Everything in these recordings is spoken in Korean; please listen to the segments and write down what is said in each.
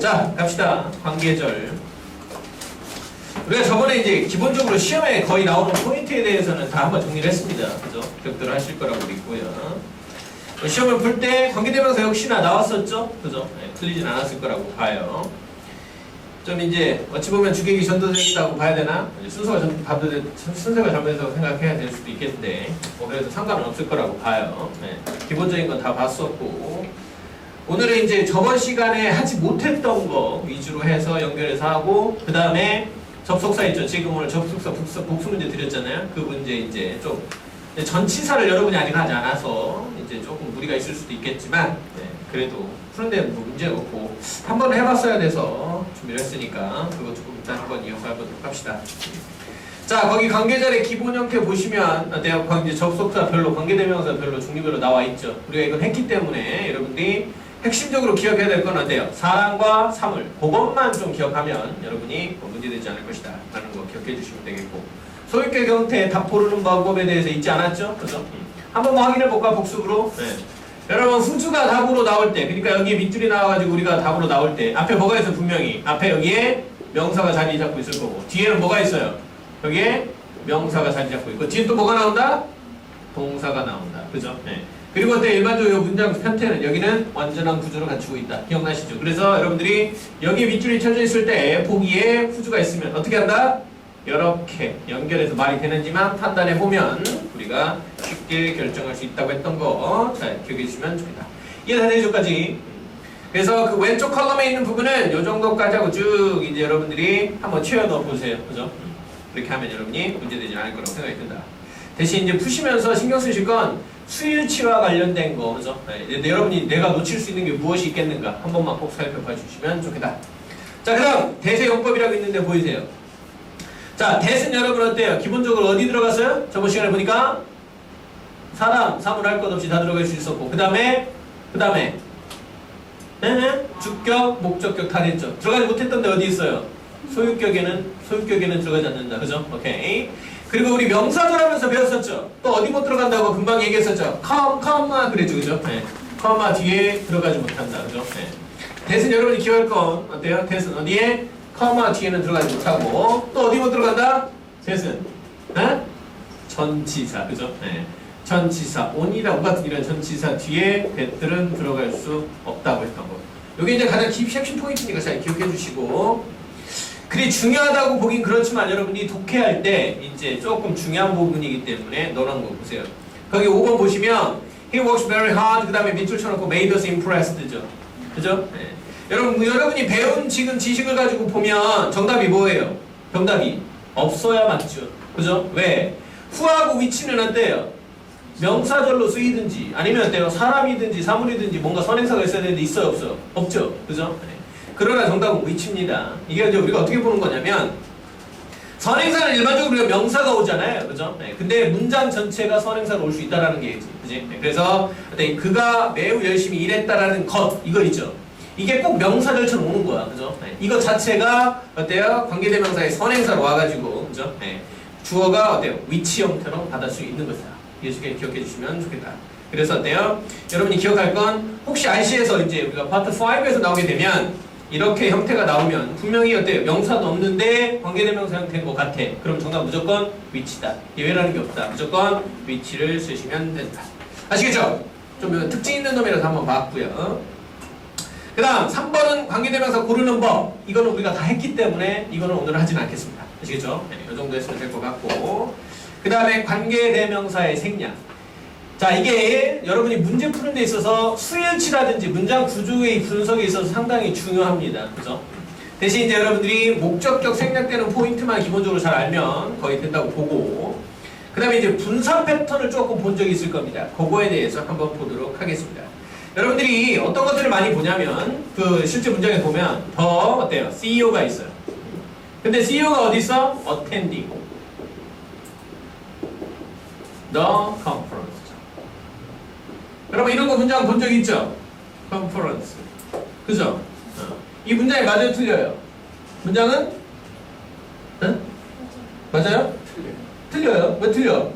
자, 갑시다. 관계절. 우리가 저번에 이제 기본적으로 시험에 거의 나오는 포인트에 대해서는 다 한번 정리를 했습니다. 그죠? 기억들 하실 거라고 믿고요. 시험을 풀때 관계대명사 역시나 나왔었죠? 그죠? 네, 틀리진 않았을 거라고 봐요. 좀 이제 어찌 보면 주객이 전도되어 있다고 봐야 되나? 순서가 전, 순- 순서가 잘못해서 생각해야 될 수도 있겠는데 뭐 그래도 상관은 없을 거라고 봐요. 네, 기본적인 건 다 봤었고 오늘은 이제 저번 시간에 하지 못했던 거 위주로 해서 연결해서 하고 그 다음에 접속사 있죠. 지금 오늘 접속사 복수, 복수 문제 드렸잖아요. 그 문제 이제 좀 전치사를 여러분이 아직 하지 않아서 이제 조금 무리가 있을 수도 있겠지만 네, 그래도 푸는데 뭐 문제가 없고 한 번 해봤어야 돼서 준비를 했으니까 그거 조금 일단 한번 이어서 해보도록 합시다. 자 거기 관계절의 기본 형태 보시면 어때요? 관계 접속사 별로 관계대명사 별로 중립별로 나와 있죠. 우리가 이건 했기 때문에 여러분들이 핵심적으로 기억해야 될 건 어때요? 사랑과 사물 그것만 좀 기억하면 여러분이 뭐 문제되지 않을 것이다 라는 거 기억해 주시면 되겠고 소유격 형태 답 고르는 방법에 대해서 있지 않았죠? 그죠? 한번 뭐 확인해 볼까 복습으로? 네. 여러분 후주가 답으로 나올 때 그러니까 여기 밑줄이 나와가지고 우리가 답으로 나올 때 앞에 뭐가 있어 분명히 앞에 여기에 명사가 자리 잡고 있을 거고 뒤에는 뭐가 있어요? 여기에 명사가 자리 잡고 있고 뒤에 또 뭐가 나온다? 동사가 나온다 그죠? 네. 그리고 어때 일반적으로 이 문장 편태는 여기는 완전한 구조를 갖추고 있다 기억나시죠? 그래서 여러분들이 여기 밑줄이 쳐져 있을 때 보기에 후주가 있으면 어떻게 한다? 이렇게 연결해서 말이 되는지만 판단해 보면 우리가 쉽게 결정할 수 있다고 했던 거 잘 기억해 주시면 좋겠다. 이해 다 되죠까지. 그래서 그 왼쪽 컬럼에 있는 부분은 이 정도까지 하고 쭉 이제 여러분들이 한번 채워 넣어 보세요. 그죠? 그렇게 하면 여러분이 문제되지 않을 거라고 생각이 든다. 대신 이제 푸시면서 신경 쓰실 건 수일치와 관련된 거, 그죠? 네, 여러분이 내가 놓칠 수 있는 게 무엇이 있겠는가 한 번만 꼭 살펴봐 주시면 좋겠다. 자, 그다음 대세 용법이라고 있는데 보이세요? 자, 대신 여러분 어때요? 기본적으로 어디 들어갔어요? 저번 시간에 보니까 사람, 사물 할 것 없이 다 들어갈 수 있었고 그 다음에 그 다음에 주격, 목적격 다 됐죠. 들어가지 못했던데 어디 있어요? 소유격에는 소유격에는 들어가지 않는다. 그죠? 오케이. 그리고 우리 명사절 하면서 배웠었죠. 또 어디 못 들어간다고 금방 얘기했었죠. 컴, 컴마 그랬죠. 그죠? 네. 컴마 뒤에 들어가지 못한다. 그죠? 네. 대신 여러분이 기억할 건 어때요? 대신 어디에? 커마 뒤에는 들어가지 못하고 또 어디 못 들어간다? 대신 에? 전치사 그죠? 네. 전치사 온이라고 같은 이런 전치사 뒤에 배들은 들어갈 수 없다고 했던 거. 이게 이제 가장 기- 핵심 포인트니까 잘 기억해 주시고 그리 중요하다고 보긴 그렇지만 여러분이 독해할 때 이제 조금 중요한 부분이기 때문에 너란 거 보세요. 거기 5번 보시면 He works very hard 그 다음에 밑줄 쳐놓고 made us impressed죠. 그죠? 네. 여러분 여러분이 배운 지금 지식을 가지고 보면 정답이 뭐예요? 정답이 없어야 맞죠. 그죠? 왜? 후하고 위치는 어때요? 명사절로 쓰이든지 아니면 어때요? 사람이든지 사물이든지 뭔가 선행사가 있어야 되는데 있어요 없어요? 없죠. 그죠? 네. 그러나 정답은 위치입니다. 이게 이제 우리가 어떻게 보는 거냐면 선행사는 일반적으로 우리가 명사가 오잖아요. 그죠? 네. 근데 문장 전체가 선행사로 올 수 있다라는 게 있지. 그지? 네. 그래서? 그가 매우 열심히 일했다라는 것 이거 있죠. 이게 꼭 명사절처럼 오는 거야. 그죠? 네. 이거 자체가 어때요? 관계대명사의 선행사로 와가지고 그죠? 네. 주어가 어때요? 위치 형태로 받을 수 있는 것이다. 이렇게 기억해 주시면 좋겠다. 그래서 어때요? 여러분이 기억할 건 혹시 RC에서 이제 우리가 파트 5에서 나오게 되면 이렇게 형태가 나오면 분명히 어때요? 명사도 없는데 관계대명사 형태인 것 같아. 그럼 정답 무조건 위치다. 예외라는 게 없다. 무조건 위치를 쓰시면 된다. 아시겠죠? 좀 특징 있는 놈이라서 한번 봤고요. 그 다음 3번은 관계대명사 고르는 법 이거는 우리가 다 했기 때문에 이거는 오늘 하진 않겠습니다 아시겠죠? 네, 이 정도 했으면 될 것 같고 그 다음에 관계대명사의 생략 자 이게 여러분이 문제 푸는 데 있어서 수일치라든지 문장 구조의 분석에 있어서 상당히 중요합니다 그죠? 대신 이제 여러분들이 목적격 생략되는 포인트만 기본적으로 잘 알면 거의 된다고 보고 그 다음에 이제 분산 패턴을 조금 본 적이 있을 겁니다 그거에 대해서 한번 보도록 하겠습니다 여러분들이 어떤 것들을 많이 보냐면 그 실제 문장에 보면 더 어때요? CEO가 있어요. 근데 CEO가 어디 있어? attending the conference. 여러분 이런 거 문장 본 적 있죠? conference. 그죠? 어. 이 문장이 맞아요, 틀려요? 문장은? 응? 맞아요? 틀려요. 왜 틀려?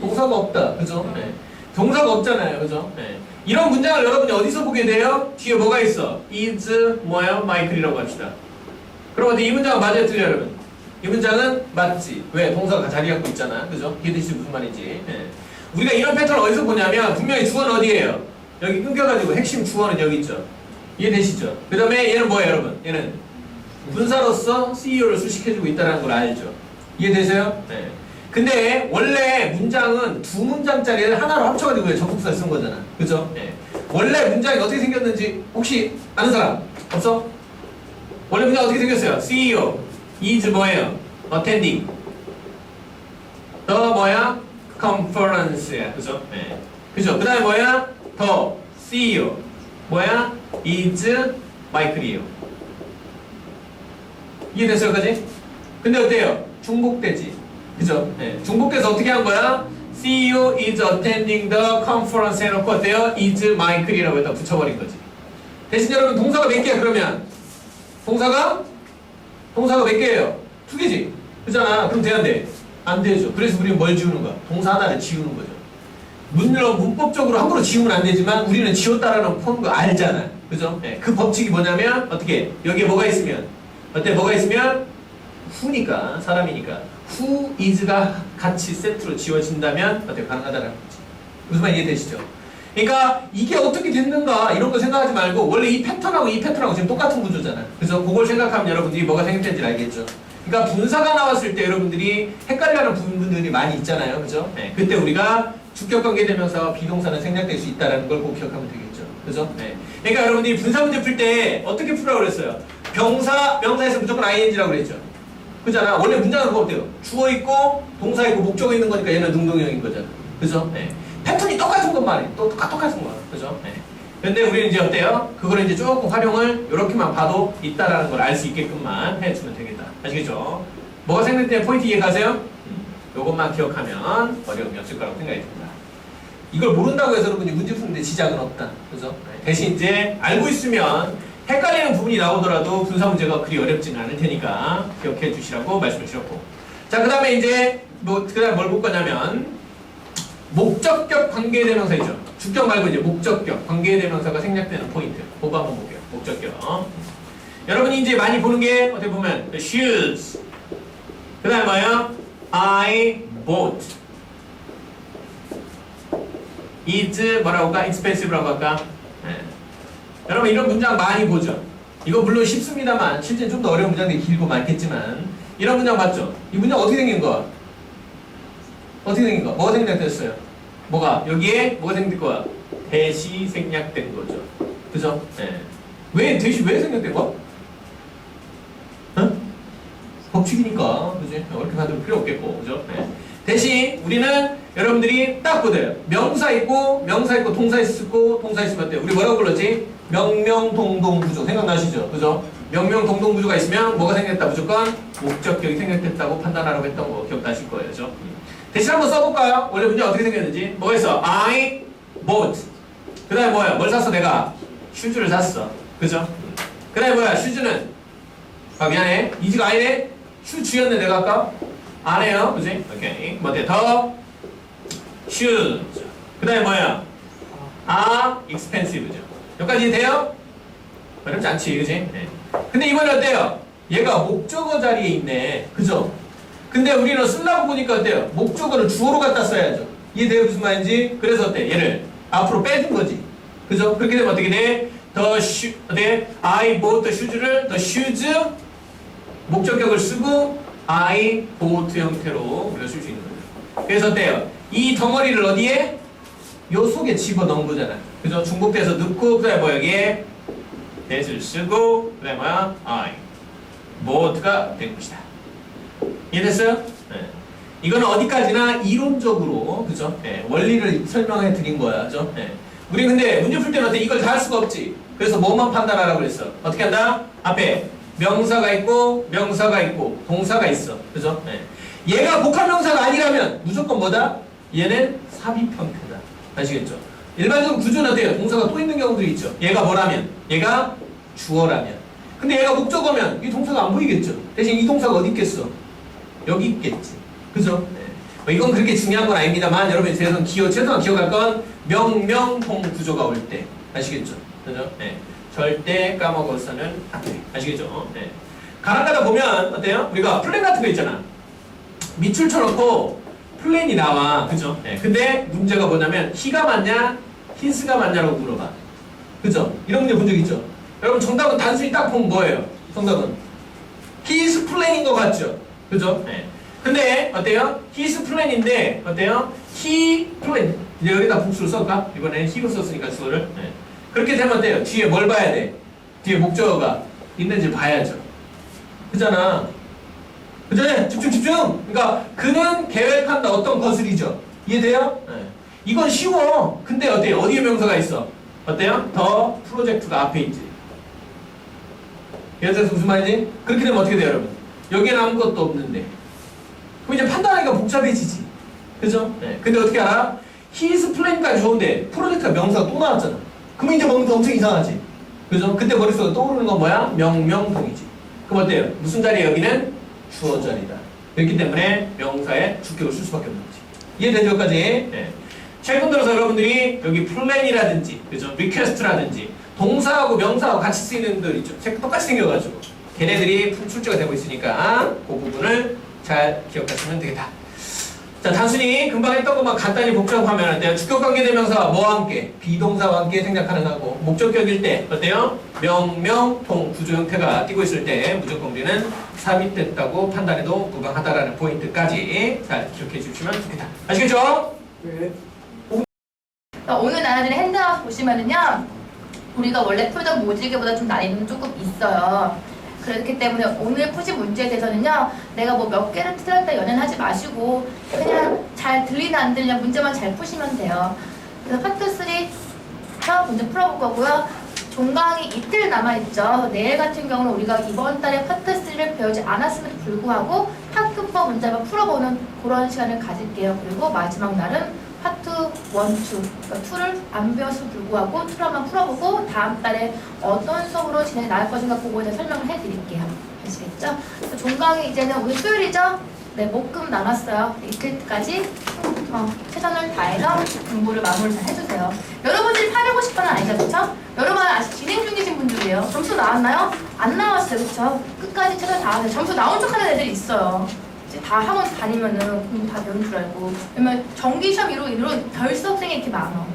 동사가 없다. 그죠? 네. 동사가 없잖아요. 그죠? 네. 이런 문장을 여러분이 어디서 보게 돼요? 뒤에 뭐가 있어? is 뭐야? 마이클이라고 합시다. 그럼 어디 이 문장은 맞아요, 틀려 여러분? 이 문장은 맞지. 왜? 동사가 자리 잡고 있잖아. 그죠? 이해 되시죠? 무슨 말인지. 예. 우리가 이런 패턴을 어디서 보냐면 분명히 주어는 어디예요? 여기 끊겨가지고 핵심 주어는 여기 있죠. 이해되시죠? 그 다음에 얘는 뭐예요, 여러분? 얘는 분사로서 CEO를 수식해주고 있다는 걸 알죠. 이해되세요? 네. 근데 원래 문장은 두 문장짜리를 하나로 합쳐가지고 접속사 쓴 거잖아. 그죠? 네. 원래 문장이 어떻게 생겼는지 혹시 아는 사람? 없어? 원래 문장 어떻게 생겼어요? CEO is 뭐예요? attending the 뭐야? Conference야. 그죠? 네. 그죠? 그 다음에 뭐야? the CEO 뭐야? is 마이클이에요. 이해됐어요, 까지? 근데 어때요? 중복되지. 그죠? 네. 중복돼서 어떻게 한 거야? CEO is attending the conference 해놓고 어때요? is 마이클이라고 해다 붙여버린 거지. 대신 여러분 동사가 몇 개야 그러면? 동사가? 동사가 몇 개예요? 두 개지. 그잖아. 그럼 돼야 돼? 안 되죠. 그래서 우리는 뭘 지우는 거야? 동사 하나를 지우는 거죠. 물론 문법적으로 함부로 지우면 안 되지만 우리는 지웠다라는 푸는 거 알잖아. 그죠? 네. 그 법칙이 뭐냐면 어떻게? 여기에 뭐가 있으면 어때? 뭐가 있으면 who니까 사람이니까 who is가 같이 세트로 지워진다면 어때? 가능하다라는 거지. 무슨 말 이해되시죠? 그러니까 이게 어떻게 됐는가 이런 거 생각하지 말고 원래 이 패턴하고 이 패턴하고 지금 똑같은 구조잖아. 그래서 그걸 생각하면 여러분들이 뭐가 생겼는지 알겠죠. 그러니까 분사가 나왔을 때 여러분들이 헷갈려하는 부분들이 많이 있잖아요. 그죠? 네. 그때 우리가 주격 관계 대명사와 비동사는 생략될 수 있다는 걸 꼭 기억하면 되겠죠. 그죠? 네. 그러니까 여러분들이 분사 문제 풀 때 어떻게 풀라고 그랬어요? 병사, 명사에서 무조건 ing라고 그랬죠. 그잖아. 원래 문장은 그거 어때요? 주어 있고 동사 있고 목적어 있는 거니까 얘는 능동형인 거잖아. 그죠? 네. 패턴이 똑같은 것만 해. 또 똑같, 똑같은 거야. 그죠? 네. 근데 우리는 이제 어때요? 그거를 이제 조금 활용을 이렇게만 봐도 있다라는 걸 알 수 있게끔만 해주면 되겠다. 아시겠죠? 뭐가 생각되는 포인트 이해 가세요? 음, 요것만 기억하면 어려움이 없을 거라고 생각이 듭니다. 이걸 모른다고 해서 여러분이 문제 푸는데 지장은 없다. 네. 대신 이제 알고 있으면 헷갈리는 부분이 나오더라도 분사 문제가 그리 어렵지는 않을 테니까 기억해 주시라고 말씀을 드렸고. 자, 그 다음에 이제 뭐, 그 다음에 뭘 볼 거냐면 목적격 관계대명사 있죠. 주격 말고 이제 목적격 관계대명사가 생략되는 포인트. 그거 한번 볼게요. 목적격. 여러분이 이제 많이 보는 게 어떻게 보면 shoes. 그 다음에 뭐예요? I bought. is 뭐라고 할까? expensive라고 할까? 네. 여러분 이런 문장 많이 보죠. 이거 물론 쉽습니다만 실제 좀더 어려운 문장들이 길고 많겠지만 이런 문장 맞죠? 이 문장 어떻게 생긴 거야? 어떻게 생긴 거? 뭐가 생략됐어요? 뭐가? 여기에 뭐가 생긴 거야? 대시 생략된 거죠. 그죠? 네. 왜, 대시 왜 생략된 거야? 어? 법칙이니까. 그지? 이렇게 만들 필요 없겠고. 그죠? 네. 대신 우리는 여러분들이 딱 보세요. 명사 있고, 명사 있고, 동사 있고, 동사 있으면 어때요? 우리 뭐라고 불렀지? 명명동동 구조. 생각나시죠? 그죠? 명명동동 구조가 있으면 뭐가 생겼다? 무조건 목적격이 생략됐다고 판단하라고 했던 거 기억나실 거예요. 그죠? 대신 한번 써볼까요? 원래 문제 어떻게 생겼는지 뭐가 있어? I bought 그 다음에 뭐야? 뭘 샀어 내가? 슈즈를 샀어 그죠? 그 다음에 뭐야? 슈즈는 아 미안해 이지가 아니네? 슈즈였네 내가 아까? 안 해요 그지? 오케이 뭐 어때? 더 슈즈 그 다음에 뭐야? 아 expensive죠 여기까지 돼요? 어렵지 않지 그지? 네. 근데 이번엔 어때요? 얘가 목적어 자리에 있네 그죠? 근데 우리는 쓰려고 보니까 어때요? 목적어를 주어로 갖다 써야죠. 이해돼요? 무슨 말인지? 그래서 어때? 얘를 앞으로 빼준 거지. 그죠? 그렇게 되면 어떻게 돼? The shoe, 어때? I bought the shoes를 the shoes 목적격을 쓰고 I bought 형태로 쓸수 있는 거죠. 그래서 어때요? 이 덩어리를 어디에? 요 속에 집어넣은 거잖아. 그죠? 중복돼서 넣고 그다음에 뭐 여기에 that을 쓰고 그다음에 뭐야? I bought가 된 것이다. 이해됐어요? 네. 이거는 어디까지나 이론적으로 그죠? 네. 원리를 설명해 드린 거야, 그죠? 네. 우리 근데 문제 풀 때는? 이걸 다 할 수가 없지. 그래서 뭐만 판단하라고 그랬어. 어떻게 한다? 앞에 명사가 있고 명사가 있고 동사가 있어, 그죠? 네. 얘가 복합 명사가 아니라면 무조건 뭐다? 얘는 삽입 형태다. 아시겠죠? 일반적으로 구조는 어때요? 동사가 또 있는 경우들이 있죠. 얘가 뭐라면? 얘가 주어라면. 근데 얘가 목적어면 이 동사가 안 보이겠죠? 대신 이 동사가 어디 있겠어? 여기 있겠지. 그죠? 네. 뭐 이건 그렇게 중요한 건 아닙니다만 여러분이 최소한 기억, 최소한 기억할 건 명명동 구조가 올 때 아시겠죠? 그죠? 네. 절대 까먹어서는 안 돼. 아시겠죠? 네. 가랑가다 보면 어때요? 우리가 플랜 같은 거 있잖아. 밑줄 쳐놓고 플랜이 나와. 그죠? 네. 근데 문제가 뭐냐면 희가 맞냐? 흰스가 맞냐라고 물어봐. 그죠? 이런 문제 본 적 있죠? 여러분 정답은 단순히 딱 보면 뭐예요? 정답은 히스 플랜인 것 같죠? 그죠? 네. 근데 어때요? 히스 플랜인데 어때요? 히 플랜 이제 여기다 복수를 써볼까? 이번에는 히로 썼으니까 주어를 네. 그렇게 되면 어때요? 뒤에 뭘 봐야 돼? 뒤에 목적어가 있는지 봐야죠 그잖아 그죠? 집중 집중 그러니까 그는 계획한다 어떤 것을이죠 이해돼요? 네. 이건 쉬워 근데 어때요? 어디에 명사가 있어? 어때요? 더 프로젝트가 앞에 있지 이해돼서 무슨 말이지? 그렇게 되면 어떻게 돼요 여러분? 여기에는 아무것도 없는데 그럼 이제 판단하기가 복잡해지지 그죠? 네. 근데 어떻게 알아? 히스 플랜까지 좋은데 프로젝트가 명사가 또 나왔잖아 그러면 이제 뭔가 엄청 이상하지 그죠? 그때 머릿속에 떠오르는 건 뭐야? 명명동이지 그럼 어때요? 무슨 자리에 여기는? 주어 자리다 그렇기 때문에 명사에 주격을 쓸 수밖에 없는 거지 이해되죠 여기까지? 네. 최근 들어서 여러분들이 여기 플랜이라든지 그죠? 리퀘스트라든지 동사하고 명사하고 같이 쓰이는 들 있죠 색 똑같이 생겨가지고 걔네들이 출제가 되고 있으니까 그 부분을 잘 기억하시면 되겠다 자 단순히 금방 했던 것만 간단히 복잡하면 어때요? 주격관계대명사와 뭐와 함께? 비동사와 함께 생략하는 거고 목적격일 때 어때요? 명명통 구조 형태가 띄고 있을 때 무조건 우리는 삽입됐다고 판단해도 무방하다라는 포인트까지 잘 기억해 주시면 좋겠다 아시겠죠? 네. 오늘 나눠드린 핸드아웃 보시면은요 우리가 원래 풀던 모질게보다 좀 난이도는 조금 있어요 그렇기 때문에 오늘 푸신 문제에 대해서는요 내가 뭐 몇 개를 틀렸다 연연하지 마시고 그냥 잘 들리나 안 들리나 문제만 잘 푸시면 돼요. 그래서 파트 3 문제 풀어볼 거고요. 종강이 이틀 남아있죠. 내일 같은 경우는 우리가 이번 달에 파트 3를 배우지 않았음에도 불구하고 4 문제만 풀어보는 그런 시간을 가질게요. 그리고 마지막 날은 1, 2, 그러니까 2를 안 배웠음에도 불구하고 2만 풀어보고 다음 달에 어떤 수업으로 진행이 나갈 것인가 그거에 대해 설명을 해드릴게요. 아시겠죠? 종강이 이제는 오늘 수요일이죠? 네, 목금 남았어요. 이틀까지 어, 최선을 다해서 공부를 마무리 잘 해주세요. 여러분들이 850번은 아니죠, 그쵸? 여러분 아직 진행 중이신 분들이에요. 점수 나왔나요? 안 나왔어요, 그쵸? 끝까지 최선 다하세요. 점수 나온 척하는 애들이 있어요. 이제 다 학원 다니면은 공부 다 배운 줄 알고 왜냐면 정기 시험 이로 이로 별 수업생이 이렇게 많아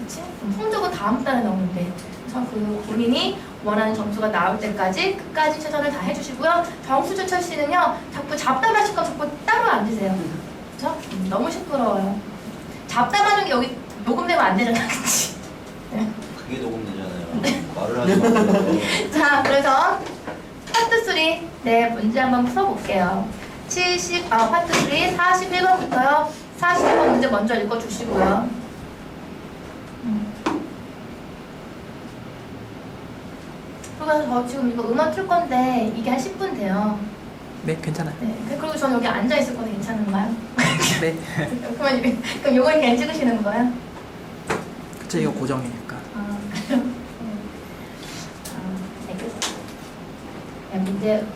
그치? 성적은 다음 달에 나오는데 그래서 그 본인이 원하는 점수가 나올 때까지 끝까지 최선을 다 해주시고요 정수준철 씨는요 자꾸 잡담하실 거 자꾸 따로 앉으세요 그쵸? 음, 너무 시끄러워요 잡담하는 게 여기 녹음되면 안 되잖아 그치? 그게 녹음되잖아요. 말을 하지 마세요. 자, 그래서 파트 3 네, 문제 한번 풀어볼게요. 70, 아, 파트 3 41번부터요. 41번 문제 먼저 읽어주시고요. 음. 그리고 저 지금 이거 음악 틀 건데 이게 한 10분 돼요. 네, 괜찮아요. 네, 그리고 저는 여기 앉아 있을 거는 괜찮은가요? 네. 그러면 이게- 그럼 요거 그냥 찍으시는 거예요? 그쵸, 이거 고정이니까. 아, 그래요? 네. 아, 알겠습니다. 네, 문제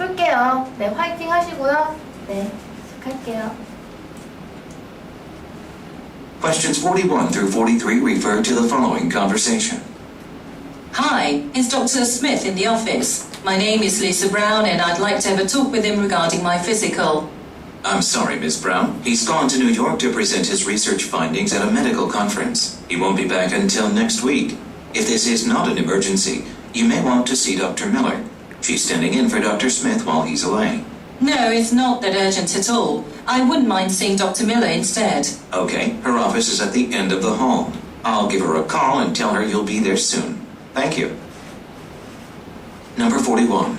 풀게요. 네, 화이팅 하시고요. 네, 시작할게요. Questions 41 through 43 refer to the following conversation. Hi, is Dr. Smith in the office? My name is Lisa Brown and I'd like to have a talk with him regarding my physical. I'm sorry, Miss Brown. He's gone to New York to present his research findings at a medical conference. He won't be back until next week. If this is not an emergency, you may want to see Dr. Miller. She's standing in for Dr. Smith while he's away. No, it's not that urgent at all. I wouldn't mind seeing Dr. Miller instead. Okay, her office is at the end of the hall. I'll give her a call and tell her you'll be there soon. Thank you. Number 41.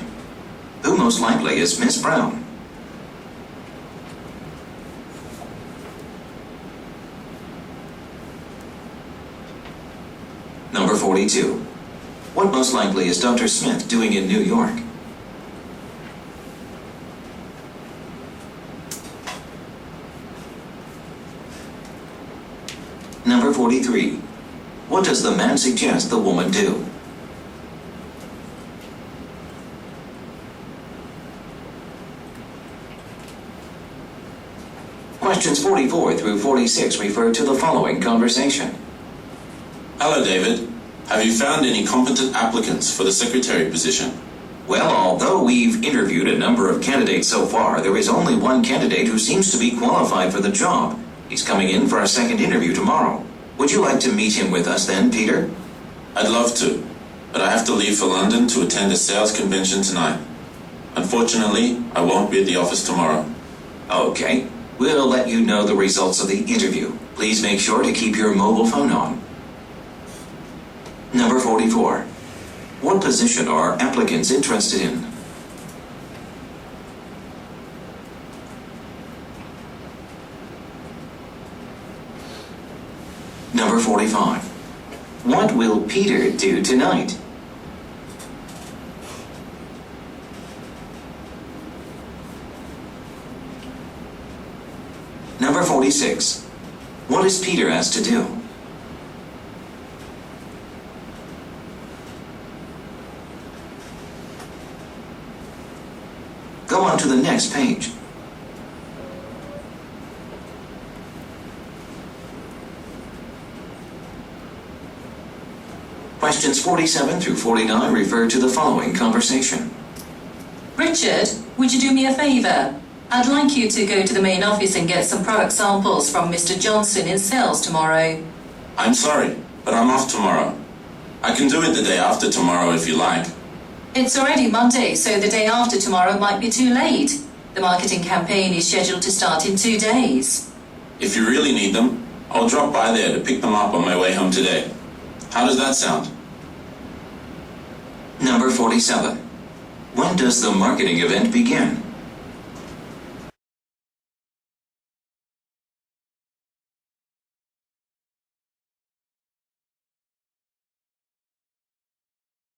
Who most likely is Miss Brown? Number 42. What most likely is Dr. Smith doing in New York? Number 43. What does the man suggest the woman do? Questions 44 through 46 refer to the following conversation. Hello, David. Have you found any competent applicants for the secretary position? Well, although we've interviewed a number of candidates so far, there is only one candidate who seems to be qualified for the job. He's coming in for a second interview tomorrow. Would you like to meet him with us then, Peter? I'd love to, but I have to leave for London to attend a sales convention tonight. Unfortunately, I won't be at the office tomorrow. Okay. We'll let you know the results of the interview. Please make sure to keep your mobile phone on. Number 44. What position are applicants interested in? Number 45. What will Peter do tonight? Number 46. What is Peter asked to do? Go on to the next page. Questions 47 through 49 refer to the following conversation. Richard, would you do me a favour? I'd like you to go to the main office and get some product samples from Mr. Johnson in sales tomorrow. I'm sorry, but I'm off tomorrow. I can do it the day after tomorrow if you like. It's already Monday, so the day after tomorrow might be too late. The marketing campaign is scheduled to start in two days. If you really need them, I'll drop by there to pick them up on my way home today. How does that sound? Number 47. When does the marketing event begin?